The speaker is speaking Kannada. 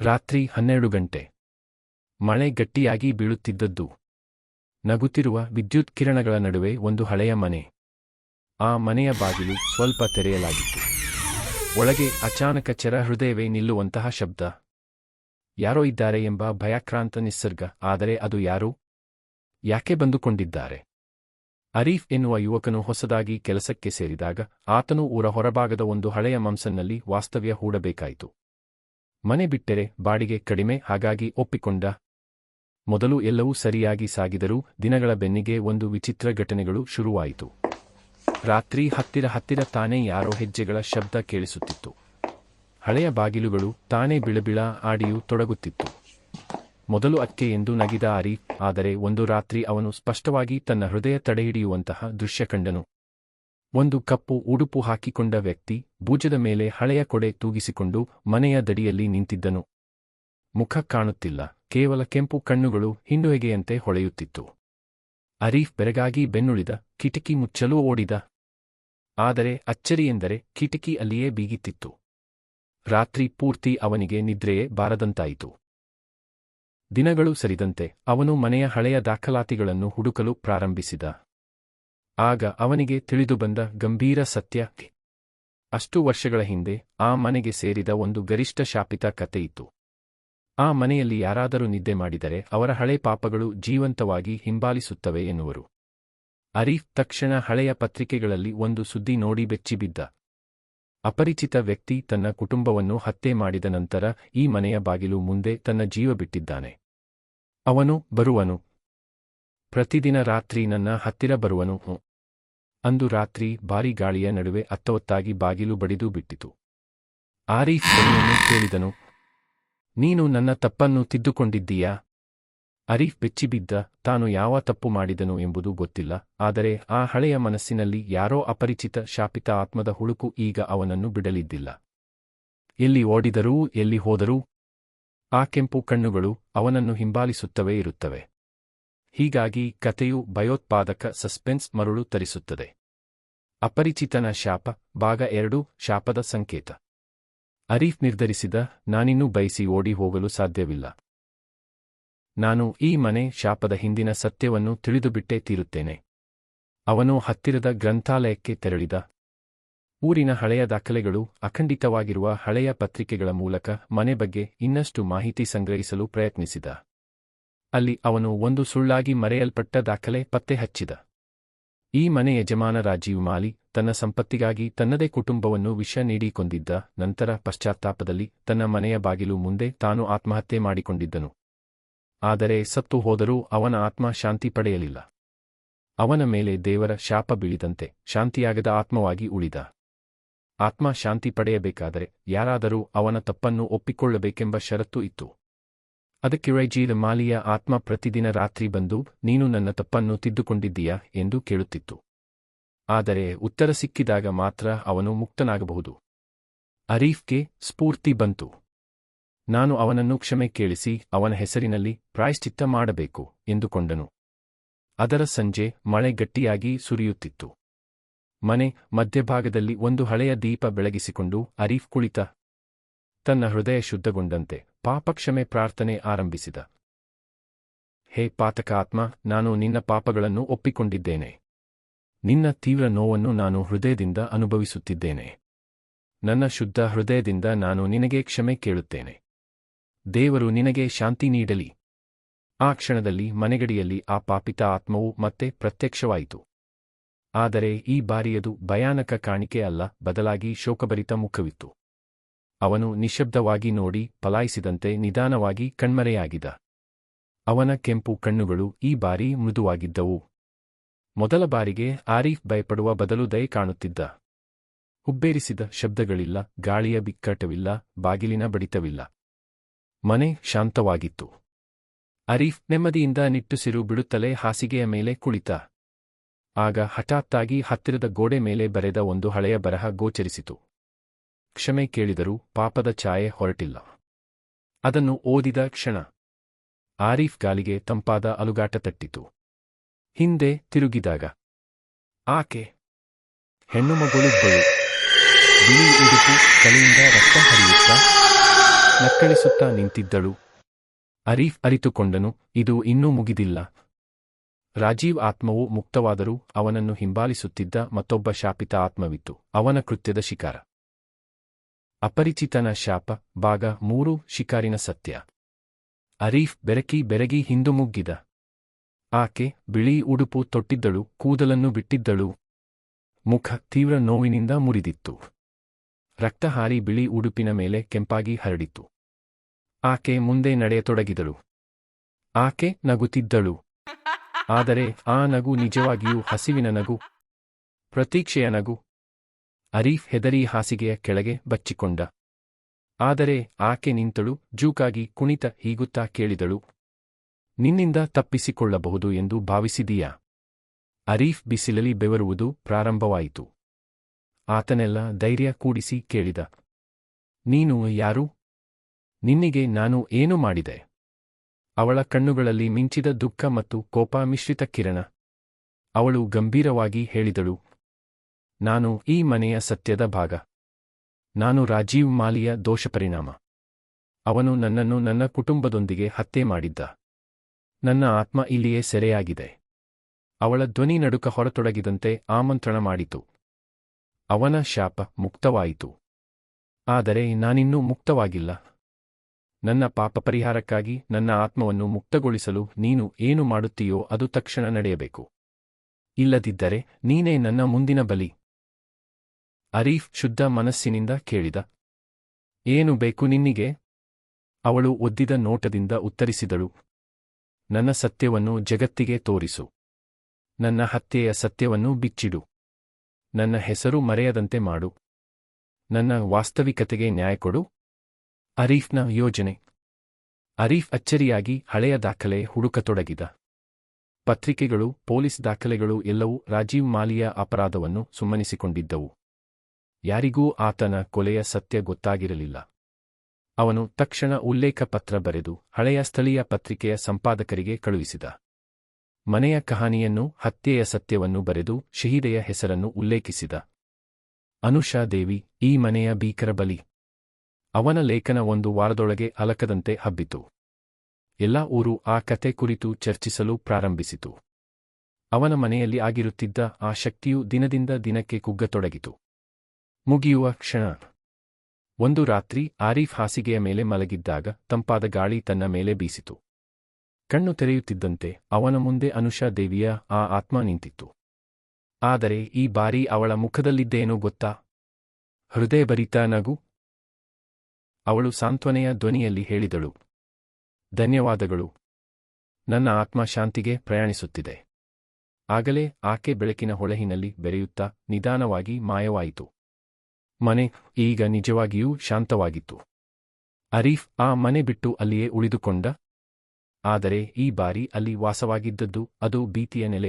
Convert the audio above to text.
ರಾತ್ರಿ ಹನ್ನೆರಡು ಗಂಟೆ. ಮಳೆ ಗಟ್ಟಿಯಾಗಿ ಬೀಳುತ್ತಿದ್ದದ್ದು. ನಗುತ್ತಿರುವ ವಿದ್ಯುತ್ ಕಿರಣಗಳ ನಡುವೆ ಒಂದು ಹಳೆಯ ಮನೆ. ಆ ಮನೆಯ ಬಾಗಿಲು ಸ್ವಲ್ಪ ತೆರೆಯಲಾಗಿತ್ತು. ಒಳಗೆ ಅಚಾನಕ ಚರ ಹೃದಯವೇ ನಿಲ್ಲುವಂತಹ ಶಬ್ದ. ಯಾರೋ ಇದ್ದಾರೆ ಎಂಬ ಭಯಾಕ್ರಾಂತ ನಿಸರ್ಗ ಆದರೆ ಅದು ಯಾರು? ಯಾಕೆ ಬಂದುಕೊಂಡಿದ್ದಾರೆ? ಅರೀಫ್ ಎನ್ನುವ ಯುವಕನು ಹೊಸದಾಗಿ ಕೆಲಸಕ್ಕೆ ಸೇರಿದಾಗ ಆತನು ಊರ ಹೊರಭಾಗದ ಒಂದು ಹಳೆಯ ಮಂಸನ್ನಲ್ಲಿ ವಾಸ್ತವ್ಯ ಹೂಡಬೇಕಾಯಿತು. ಮನೆ ಬಿಟ್ಟರೆ ಬಾಡಿಗೆ ಕಡಿಮೆ ಹಾಗಾಗಿ ಒಪ್ಪಿಕೊಂಡ. ಮೊದಲು ಎಲ್ಲವೂ ಸರಿಯಾಗಿ ಸಾಗಿದರೂ ದಿನಗಳ ಬೆನ್ನಿಗೆ ಒಂದು ವಿಚಿತ್ರ ಘಟನೆಗಳು ಶುರುವಾಯಿತು. ರಾತ್ರಿ ಹತ್ತಿರ ಹತ್ತಿರ ತಾನೇ ಯಾರೋ ಹೆಜ್ಜೆಗಳ ಶಬ್ದ ಕೇಳಿಸುತ್ತಿತ್ತು. ಹಳೆಯ ಬಾಗಿಲುಗಳು ತಾನೇ ಬಿಳಬಿಳ ಆಡಿಯೂ ತೊಡಗುತ್ತಿತ್ತು. ಮೊದಲು ಅಕ್ಕೆ ಎಂದು ನಗಿದ ಆರಿ ಆದರೆ ಒಂದು ರಾತ್ರಿ ಅವನು ಸ್ಪಷ್ಟವಾಗಿ ತನ್ನ ಹೃದಯ ತಡೆಹಿಡಿಯುವಂತಹ ದೃಶ್ಯ ಕಂಡನು. ಒಂದು ಕಪ್ಪು ಉಡುಪು ಹಾಕಿಕೊಂಡ ವ್ಯಕ್ತಿ ಭುಜದ ಮೇಲೆ ಹಳೆಯ ಕೊಡೆ ತೂಗಿಸಿಕೊಂಡು ಮನೆಯ ದಡಿಯಲ್ಲಿ ನಿಂತಿದ್ದನು. ಮುಖ ಕಾಣುತ್ತಿಲ್ಲ, ಕೇವಲ ಕೆಂಪು ಕಣ್ಣುಗಳು ಹಿಂಡುಹೆಗೆಯಂತೆ ಹೊಳೆಯುತ್ತಿತ್ತು. ಅರೀಫ್ ಬೆರಗಾಗಿ ಬೆನ್ನುಳಿದ, ಕಿಟಕಿ ಮುಚ್ಚಲು ಓಡಿದ. ಆದರೆ ಅಚ್ಚರಿಯೆಂದರೆ ಕಿಟಕಿ ಅಲ್ಲಿಯೇ ಬೀಗಿತ್ತಿತ್ತು. ರಾತ್ರಿ ಪೂರ್ತಿ ಅವನಿಗೆ ನಿದ್ರೆಯೇ ಬಾರದಂತಾಯಿತು. ದಿನಗಳು ಸರಿದಂತೆ ಅವನು ಮನೆಯ ಹಳೆಯ ದಾಖಲಾತಿಗಳನ್ನು ಹುಡುಕಲು ಪ್ರಾರಂಭಿಸಿದ. ಆಗ ಅವನಿಗೆ ತಿಳಿದುಬಂದ ಗಂಭೀರ ಸತ್ಯ. ಅಷ್ಟು ವರ್ಷಗಳ ಹಿಂದೆ ಆ ಮನೆಗೆ ಸೇರಿದ ಒಂದು ಗರಿಷ್ಠ ಶಾಪಿತ ಕಥೆಯಿತ್ತು ಆ ಮನೆಯಲ್ಲಿ ಯಾರಾದರೂ ನಿದ್ದೆ ಮಾಡಿದರೆ ಅವರ ಹಳೆ ಪಾಪಗಳು ಜೀವಂತವಾಗಿ ಹಿಂಬಾಲಿಸುತ್ತವೆ ಎನ್ನುವರು. ಅರೀಫ್ ತಕ್ಷಣ ಹಳೆಯ ಪತ್ರಿಕೆಗಳಲ್ಲಿ ಒಂದು ಸುದ್ದಿ ನೋಡಿ ಬೆಚ್ಚಿಬಿದ್ದ. ಅಪರಿಚಿತ ವ್ಯಕ್ತಿ ತನ್ನ ಕುಟುಂಬವನ್ನು ಹತ್ಯೆ ಮಾಡಿದ ನಂತರ ಈ ಮನೆಯ ಬಾಗಿಲು ಮುಂದೆ ತನ್ನ ಜೀವ ಬಿಟ್ಟಿದ್ದಾನೆ. ಅವನು ಬರುವನು. ಪ್ರತಿದಿನ ರಾತ್ರಿ ನನ್ನ ಹತ್ತಿರ ಬರುವನು. ಅಂದು ರಾತ್ರಿ ಭಾರಿ ಗಾಳಿಯ ನಡುವೆ ಅತ್ತವತ್ತಾಗಿ ಬಾಗಿಲು ಬಡಿದು ಬಿಟ್ಟಿತು. ಆರೀಫ್ ಕೇಳಿದನು, ನೀನು ನನ್ನ ತಪ್ಪನ್ನು ತಿದ್ದುಕೊಂಡಿದ್ದೀಯಾ? ಅರೀಫ್ ಬೆಚ್ಚಿಬಿದ್ದ, ತಾನು ಯಾವ ತಪ್ಪು ಮಾಡಿದನು ಎಂಬುದು ಗೊತ್ತಿಲ್ಲ, ಆದರೆ ಆ ಹಳೆಯ ಮನಸ್ಸಿನಲ್ಲಿ ಯಾರೋ ಅಪರಿಚಿತ ಶಾಪಿತ ಆತ್ಮದ ಹುಳುಕು ಈಗ ಅವನನ್ನು ಬಿಡಲಿದ್ದಿಲ್ಲ. ಎಲ್ಲಿ ಓಡಿದರೂ, ಎಲ್ಲಿ ಹೋದರೂ ಆ ಕೆಂಪು ಕಣ್ಣುಗಳು ಅವನನ್ನು ಹಿಂಬಾಲಿಸುತ್ತವೇ ಇರುತ್ತವೆ. ಹೀಗಾಗಿ ಕಥೆಯು ಭಯೋತ್ಪಾದಕ ಸಸ್ಪೆನ್ಸ್ ಮರುಳು ತರಿಸುತ್ತದೆ. ಅಪರಿಚಿತನ ಶಾಪ, ಭಾಗ ಎರಡು, ಶಾಪದ ಸಂಕೇತ. ಅರೀಫ್ ನಿರ್ಧರಿಸಿದ, ನಾನಿನ್ನೂ ಬಯಸಿ ಓಡಿ ಹೋಗಲು ಸಾಧ್ಯವಿಲ್ಲ. ನಾನು ಈ ಮನೆ ಶಾಪದ ಹಿಂದಿನ ಸತ್ಯವನ್ನು ತಿಳಿದುಬಿಟ್ಟೇ ತೀರುತ್ತೇನೆ. ಅವನು ಹತ್ತಿರದ ಗ್ರಂಥಾಲಯಕ್ಕೆ ತೆರಳಿದ. ಊರಿನ ಹಳೆಯ ದಾಖಲೆಗಳು, ಅಖಂಡಿತವಾಗಿರುವ ಹಳೆಯ ಪತ್ರಿಕೆಗಳ ಮೂಲಕ ಮನೆ ಬಗ್ಗೆ ಇನ್ನಷ್ಟು ಮಾಹಿತಿ ಸಂಗ್ರಹಿಸಲು ಪ್ರಯತ್ನಿಸಿದ. ಅಲ್ಲಿ ಅವನು ಒಂದು ಸುಳ್ಳಾಗಿ ಮರೆಯಲ್ಪಟ್ಟ ದಾಖಲೆ ಪತ್ತೆ ಹಚ್ಚಿದ. ಈ ಮನೆ ಯಜಮಾನ ರಾಜೀವ್ ಮಾಲಿ ತನ್ನ ಸಂಪತ್ತಿಗಾಗಿ ತನ್ನದೇ ಕುಟುಂಬವನ್ನು ವಿಷ ನೀಡಿ ಕೊಂದಿದ್ದ ನಂತರ ಪಶ್ಚಾತ್ತಾಪದಲ್ಲಿ ತನ್ನ ಮನೆಯ ಬಾಗಿಲು ಮುಂದೆ ತಾನು ಆತ್ಮಹತ್ಯೆ ಮಾಡಿಕೊಂಡಿದ್ದನು. ಆದರೆ ಸತ್ತು ಹೋದರೂ ಅವನ ಆತ್ಮ ಶಾಂತಿ ಪಡೆಯಲಿಲ್ಲ. ಅವನ ಮೇಲೆ ದೇವರ ಶಾಪ ಬೀಳಿದಂತೆ ಶಾಂತಿಯಾಗದ ಆತ್ಮವಾಗಿ ಉಳಿದ. ಆತ್ಮ ಶಾಂತಿ ಪಡೆಯಬೇಕಾದರೆ ಯಾರಾದರೂ ಅವನ ತಪ್ಪನ್ನು ಒಪ್ಪಿಕೊಳ್ಳಬೇಕೆಂಬ ಷರತ್ತು ಇತ್ತು. ಅದಕ್ಕೆ ರೈಜೀದ ಮಾಲಿಯ ಆತ್ಮ ಪ್ರತಿದಿನ ರಾತ್ರಿ ಬಂದು, ನೀನು ನನ್ನ ತಪ್ಪನ್ನು ತಿದ್ದುಕೊಂಡಿದ್ದೀಯಾ ಎಂದು ಕೇಳುತ್ತಿತ್ತು. ಆದರೆ ಉತ್ತರ ಸಿಕ್ಕಿದಾಗ ಮಾತ್ರ ಅವನು ಮುಕ್ತನಾಗಬಹುದು. ಅರೀಫ್ಗೆ ಸ್ಫೂರ್ತಿ ಬಂತು. ನಾನು ಅವನನ್ನು ಕ್ಷಮೆ ಕೇಳಿಸಿ, ಅವನ ಹೆಸರಿನಲ್ಲಿ ಪ್ರಾಯಶ್ಚಿತ್ತ ಮಾಡಬೇಕು ಎಂದುಕೊಂಡನು. ಅದರ ಸಂಜೆ ಮಳೆ ಗಟ್ಟಿಯಾಗಿ ಸುರಿಯುತ್ತಿತ್ತು. ಮನೆ ಮಧ್ಯಭಾಗದಲ್ಲಿ ಒಂದು ಹಳೆಯ ದೀಪ ಬೆಳಗಿಸಿಕೊಂಡು ಅರೀಫ್ ಕುಳಿತ, ತನ್ನ ಹೃದಯ ಶುದ್ಧಗೊಂಡಂತೆ. ಪಾಪಕ್ಷಮೆ ಪ್ರಾರ್ಥನೆ ಆರಂಭಿಸಿದ. ಹೇ ಪಾತಕ ಆತ್ಮ ನಾನು ನಿನ್ನ ಪಾಪಗಳನ್ನು ಒಪ್ಪಿಕೊಂಡಿದ್ದೇನೆ. ನಿನ್ನ ತೀವ್ರ ನೋವನ್ನು ನಾನು ಹೃದಯದಿಂದ ಅನುಭವಿಸುತ್ತಿದ್ದೇನೆ. ನನ್ನ ಶುದ್ಧ ಹೃದಯದಿಂದ ನಾನು ನಿನಗೆ ಕ್ಷಮೆ ಕೇಳುತ್ತೇನೆ. ದೇವರು ನಿನಗೆ ಶಾಂತಿ ನೀಡಲಿ. ಆ ಕ್ಷಣದಲ್ಲಿ ಮನೆಗಡಿಯಲ್ಲಿ ಆ ಪಾಪಿತ ಆತ್ಮವು ಮತ್ತೆ ಪ್ರತ್ಯಕ್ಷವಾಯಿತು. ಆದರೆ ಈ ಬಾರಿಯದು ಭಯಾನಕ ಕಾಣಿಕೆ ಅಲ್ಲ, ಬದಲಾಗಿ ಶೋಕಭರಿತ ಮುಖವಿತ್ತು. ಅವನು ನಿಶಬ್ದವಾಗಿ ನೋಡಿ ಪಲಾಯಿಸಿದಂತೆ ನಿಧಾನವಾಗಿ ಕಣ್ಮರೆಯಾಗಿದ. ಅವನ ಕೆಂಪು ಕಣ್ಣುಗಳು ಈ ಬಾರಿ ಮೃದುವಾಗಿದ್ದವು. ಮೊದಲ ಬಾರಿಗೆ ಆರೀಫ್ ಭಯಪಡುವ ಬದಲು ದಯ ಕಾಣುತ್ತಿದ್ದ. ಹುಬ್ಬೇರಿಸಿದ ಶಬ್ದಗಳಿಲ್ಲ, ಗಾಳಿಯ ಬಿಕ್ಕಟವಿಲ್ಲ, ಬಾಗಿಲಿನ ಬಡಿತವಿಲ್ಲ. ಮನೆ ಶಾಂತವಾಗಿತ್ತು. ಅರೀಫ್ ನೆಮ್ಮದಿಯಿಂದ ನಿಟ್ಟುಸಿರು ಬಿಡುತ್ತಲೇ ಹಾಸಿಗೆಯ ಮೇಲೆ ಕುಳಿತ. ಆಗ ಹಠಾತ್ತಾಗಿ ಹತ್ತಿರದ ಗೋಡೆ ಮೇಲೆ ಬರೆದ ಒಂದು ಹಳೆಯ ಬರಹ ಗೋಚರಿಸಿತು. ಕ್ಷಮೆ ಕೇಳಿದರೂ ಪಾಪದ ಛಾಯೆ ಹೊರಟಿಲ್ಲ. ಅದನ್ನು ಓದಿದ ಕ್ಷಣ. ಆರೀಫ್ ಗಾಲಿಗೆ ತಂಪಾದ ಅಲುಗಾಟ ತಟ್ಟಿತು. ಹಿಂದೆ ತಿರುಗಿದಾಗ. ಆಕೆ? ಹೆಣ್ಣುಮಗಳು ಬಳು ಬಿಳಿ ಉಡುಪು ರಕ್ತ ಹರಿಯುತ್ತಾ ನಕ್ಕಳಿಸುತ್ತಾ ನಿಂತಿದ್ದಳು. ಅರೀಫ್ ಅರಿತುಕೊಂಡನು, ಇದು ಇನ್ನೂ ಮುಗಿದಿಲ್ಲ. ರಾಜೀವ್ ಆತ್ಮವು ಮುಕ್ತವಾದರೂ ಅವನನ್ನು ಹಿಂಬಾಲಿಸುತ್ತಿದ್ದ ಮತ್ತೊಬ್ಬ ಶಾಪಿತ ಆತ್ಮವಿತ್ತು, ಅವನ ಕೃತ್ಯದ ಶಿಕಾರ. ಅಪರಿಚಿತನ ಶಾಪ, ಭಾಗ ಮೂರು, ಶಿಕಾರಿನ ಸತ್ಯ. ಅರೀಫ್ ಬೆರಕಿ ಬೆರಗಿ ಹಿಂದು ಮುಗ್ಗಿದ. ಆಕೆ ಬಿಳಿ ಉಡುಪು ತೊಟ್ಟಿದ್ದಳು, ಕೂದಲನ್ನು ಬಿಟ್ಟಿದ್ದಳು. ಮುಖ ತೀವ್ರ ನೋವಿನಿಂದ ಮುರಿದಿತ್ತು. ರಕ್ತಹಾರಿ ಬಿಳಿ ಉಡುಪಿನ ಮೇಲೆ ಕೆಂಪಾಗಿ ಹರಡಿತು. ಆಕೆ ಮುಂದೆ ನಡೆಯತೊಡಗಿದಳು. ಆಕೆ ನಗುತ್ತಿದ್ದಳು. ಆದರೆ ಆ ನಗು ನಿಜವಾಗಿಯೂ ಹಸಿವಿನ ನಗು. ಪ್ರತೀಕ್ಷೆಯ ನಗು. ಅರೀಫ್ ಹೆದರಿ ಹಾಸಿಗೆಯ ಕೆಳಗೆ ಬಚ್ಚಿಕೊಂಡ. ಆದರೆ ಆಕೆ ನಿಂತಳು, ಜೂಕಾಗಿ ಕುಣಿತ ಹೀಗುತ್ತಾ ಕೇಳಿದಳು. ನಿನ್ನಿಂದ ತಪ್ಪಿಸಿಕೊಳ್ಳಬಹುದು ಎಂದು ಭಾವಿಸಿದೀಯಾ? ಅರೀಫ್ ಬಿಸಿಲಲಿ ಬೆವರುವುದು ಪ್ರಾರಂಭವಾಯಿತು. ಆತನೆಲ್ಲ ಧೈರ್ಯ ಕೂಡಿಸಿ ಕೇಳಿದ. ನೀನು ಯಾರು? ನಿನ್ನಿಗೆ ನಾನು ಏನು ಮಾಡಿದೆ? ಅವಳ ಕಣ್ಣುಗಳಲ್ಲಿ ಮಿಂಚಿದ ದುಃಖ ಮತ್ತು ಕೋಪ ಮಿಶ್ರಿತ ಕಿರಣ. ಅವಳು ಗಂಭೀರವಾಗಿ ಹೇಳಿದಳು ನಾನು ಈ ಮನೆಯ ಸತ್ಯದ ಭಾಗ. ನಾನು ರಾಜೀವ್ ಮಾಲಿಯ ದೋಷಪರಿಣಾಮ. ಅವನು ನನ್ನನ್ನು ನನ್ನ ಕುಟುಂಬದೊಂದಿಗೆ ಹತ್ಯೆ ಮಾಡಿದ್ದ. ನನ್ನ ಆತ್ಮ ಇಲ್ಲಿಯೇ ಸೆರೆಯಾಗಿದೆ. ಅವಳ ಧ್ವನಿ ನಡುಕ ಹೊರತೊಡಗಿದಂತೆ ಆಮಂತ್ರಣ ಮಾಡಿತು. ಅವನ ಶಾಪ ಮುಕ್ತವಾಯಿತು. ಆದರೆ ನಾನಿನ್ನೂ ಮುಕ್ತವಾಗಿಲ್ಲ. ನನ್ನ ಪಾಪ ಪರಿಹಾರಕ್ಕಾಗಿ ನನ್ನ ಆತ್ಮವನ್ನು ಮುಕ್ತಗೊಳಿಸಲು ನೀನು ಏನು ಮಾಡುತ್ತೀಯೋ ಅದು ತಕ್ಷಣ ನಡೆಯಬೇಕು. ಇಲ್ಲದಿದ್ದರೆ ನೀನೇ ನನ್ನ ಮುಂದಿನ ಬಲಿ. ಅರೀಫ್ ಶುದ್ಧ ಮನಸ್ಸಿನಿಂದ ಕೇಳಿದ. ಏನು ಬೇಕು ನಿನ್ನಿಗೆ? ಅವಳು ಒದ್ದಿದ ನೋಟದಿಂದ ಉತ್ತರಿಸಿದಳು. ನನ್ನ ಸತ್ಯವನ್ನು ಜಗತ್ತಿಗೆ ತೋರಿಸು. ನನ್ನ ಹತ್ಯೆಯ ಸತ್ಯವನ್ನು ಬಿಚ್ಚಿಡು. ನನ್ನ ಹೆಸರು ಮರೆಯದಂತೆ ಮಾಡು. ನನ್ನ ವಾಸ್ತವಿಕತೆಗೆ ನ್ಯಾಯ ಕೊಡು. ಅರೀಫ್ನ ಯೋಜನೆ. ಅರೀಫ್ ಅಚ್ಚರಿಯಾಗಿ ಹಳೆಯ ದಾಖಲೆ ಹುಡುಕತೊಡಗಿದ. ಪತ್ರಿಕೆಗಳು, ಪೊಲೀಸ್ ದಾಖಲೆಗಳು ಎಲ್ಲವೂ ರಾಜೀವ್ ಮಾಲಿಯ ಅಪರಾಧವನ್ನು ಸುಮ್ಮನಿಸಿಕೊಂಡಿದ್ದವು. ಯಾರಿಗೂ ಆತನ ಕೊಲೆಯ ಸತ್ಯ ಗೊತ್ತಾಗಿರಲಿಲ್ಲ. ಅವನು ತಕ್ಷಣ ಉಲ್ಲೇಖ ಪತ್ರ ಬರೆದು ಹಳೆಯ ಸ್ಥಳೀಯ ಪತ್ರಿಕೆಯ ಸಂಪಾದಕರಿಗೆ ಕಳುಹಿಸಿದ. ಮನೆಯ ಕಹಾನಿಯನ್ನು ಹತ್ಯೆಯ ಸತ್ಯವನ್ನು ಬರೆದು ಶಹೀದೆಯ ಹೆಸರನ್ನು ಉಲ್ಲೇಖಿಸಿದ. ಅನುಷಾ ದೇವಿ, ಈ ಮನೆಯ ಭೀಕರ ಬಲಿ. ಅವನ ಲೇಖನ ಒಂದು ವಾರದೊಳಗೆ ಅಲಕದಂತೆ ಹಬ್ಬಿತು. ಎಲ್ಲ ಊರು ಆ ಕತೆ ಕುರಿತು ಚರ್ಚಿಸಲು ಪ್ರಾರಂಭಿಸಿತು. ಅವನ ಮನೆಯಲ್ಲಿ ಆಗಿರುತ್ತಿದ್ದ ಆ ಶಕ್ತಿಯು ದಿನದಿಂದ ದಿನಕ್ಕೆ ಕುಗ್ಗತೊಡಗಿತು. ಮುಗಿಯುವ ಕ್ಷಣ. ಒಂದು ರಾತ್ರಿ ಆರೀಫ್ ಹಾಸಿಗೆಯ ಮೇಲೆ ಮಲಗಿದ್ದಾಗ ತಂಪಾದ ಗಾಳಿ ತನ್ನ ಮೇಲೆ ಬೀಸಿತು. ಕಣ್ಣು ತೆರೆಯುತ್ತಿದ್ದಂತೆ ಅವನ ಮುಂದೆ ಅನುಷಾ ದೇವಿಯ ಆ ಆತ್ಮ ನಿಂತಿತ್ತು. ಆದರೆ ಈ ಬಾರಿ ಅವಳ ಮುಖದಲ್ಲಿದ್ದೇನೋ ಗೊತ್ತಾ? ಹೃದಯ ಭರಿತ ನಗು. ಅವಳು ಸಾಂತ್ವನೆಯ ಧ್ವನಿಯಲ್ಲಿ ಹೇಳಿದಳು. ಧನ್ಯವಾದಗಳು. ನನ್ನ ಆತ್ಮ ಶಾಂತಿಗೆ ಪ್ರಯಾಣಿಸುತ್ತಿದೆ. ಆಗಲೇ ಆಕೆ ಬೆಳಕಿನ ಹೊಳೆಹಿನಲ್ಲಿ ಬೆರೆಯುತ್ತಾ ನಿಧಾನವಾಗಿ ಮಾಯವಾಯಿತು. ಮನೆ ಈಗ ನಿಜವಾಗಿಯೂ ಶಾಂತವಾಗಿತ್ತು. ಅರೀಫ್ ಆ ಮನೆ ಬಿಟ್ಟು ಅಲ್ಲಿಯೇ ಉಳಿದುಕೊಂಡ. ಆದರೆ ಈ ಬಾರಿ ಅಲ್ಲಿ ವಾಸವಾಗಿದ್ದದ್ದು ಅದು ಭೀತಿಯ ನೆಲೆ